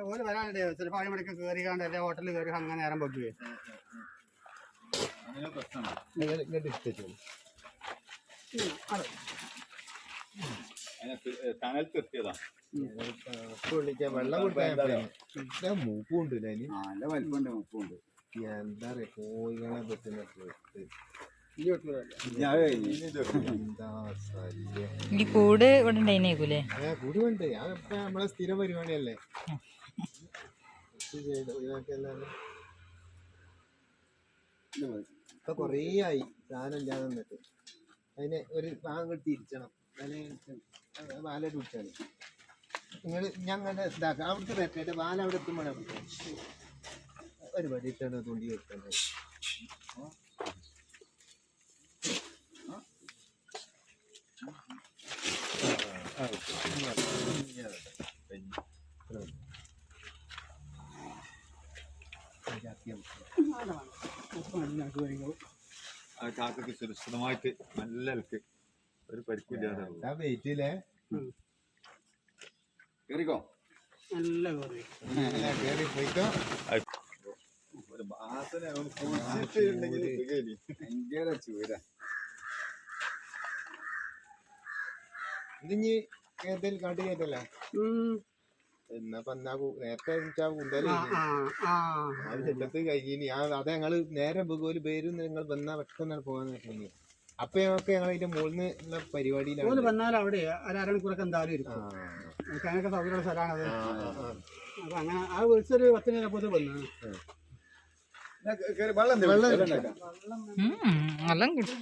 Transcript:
എവിടെയാണ് വരാനിടയോ ചിലപ്പോ അതിനിടയ്ക്ക് ചിലപ്പോൾ കയറി കണ്ട് എല്ലാ ഹോട്ടലിൽ കയറി അങ്ങനെ നേരം വെക്കുകയെ കനൽക്കെത്തിയതാ വെള്ളം കുടിക്കാൻ മൂപ്പുണ്ട് നല്ല വലിപ്പമുണ്ട് മൂപ്പുണ്ട്. എന്താ പറയാ കോഴികളെ പറ്റുന്ന ഞാൻ ഈ കൂട് ഇവിടെ ഉണ്ടായിനേക്കൂലേ? ആ കൂടി വേണ്ടേ അതൊക്കെ നമ്മളെ സ്ഥിര പരിപാടിയല്ലേ. ഒഴിവാക്കിയല്ലാതെ. ഇപ്പൊ കൊറേ ആയി സാധനം ഇല്ലാതെ നിന്നിട്ട് അതിന് ഒരു പാങ്ങ് തിരിച്ചണം അതിന് വാല പിടിച്ചാൽ നിങ്ങൾ ഞങ്ങളുടെ ഇതാക്കാം അവിടുത്തെ വെക്കട്ടെ വാല അവിടെ എത്തുമ്പോഴാണ് ഒരു പടിയിട്ടാണ് തുണ്ടി വെക്കുന്നത് ആ കാക്കക്ക് സുരക്ഷിതമായിട്ട് നല്ല ഇലക്ക് ഒരു പരിക്കില്ലാതെ ആ വെയിറ്റില്ലേ കേറിക്കോ? നല്ല കയറി കേറി പോയിക്കോ. ഭയങ്കര ചൂര ഇതിഞ്ഞ് ഏതെങ്കിലും കാട്ടി കയറ്റല്ലേ എന്നാ പന്നാ നേരത്തെ കഴിഞ്ഞിനി ആ അത് ഞങ്ങൾ നേരെ ഒരു പേരും നിങ്ങൾ വന്നാ പെട്ടെന്നാണ് പോകാൻ പറ്റുന്നത് അപ്പൊ ഞങ്ങൾക്ക് ഞങ്ങൾ അതിന്റെ മുകളിൽ ഉള്ള പരിപാടിയിലാണ് വന്നാൽ അവിടെ അരമണിക്കൂറൊക്കെ എന്തായാലും ഇരിക്കും. അതിനൊക്കെ സൗകര്യമുള്ള സ്ഥലമാണത്. അപ്പൊ അങ്ങനെ ആ വിളിച്ചൊരു പത്ത് മിനിറ്റ് വന്നു. വെള്ളം വെള്ളം കിട്ടും.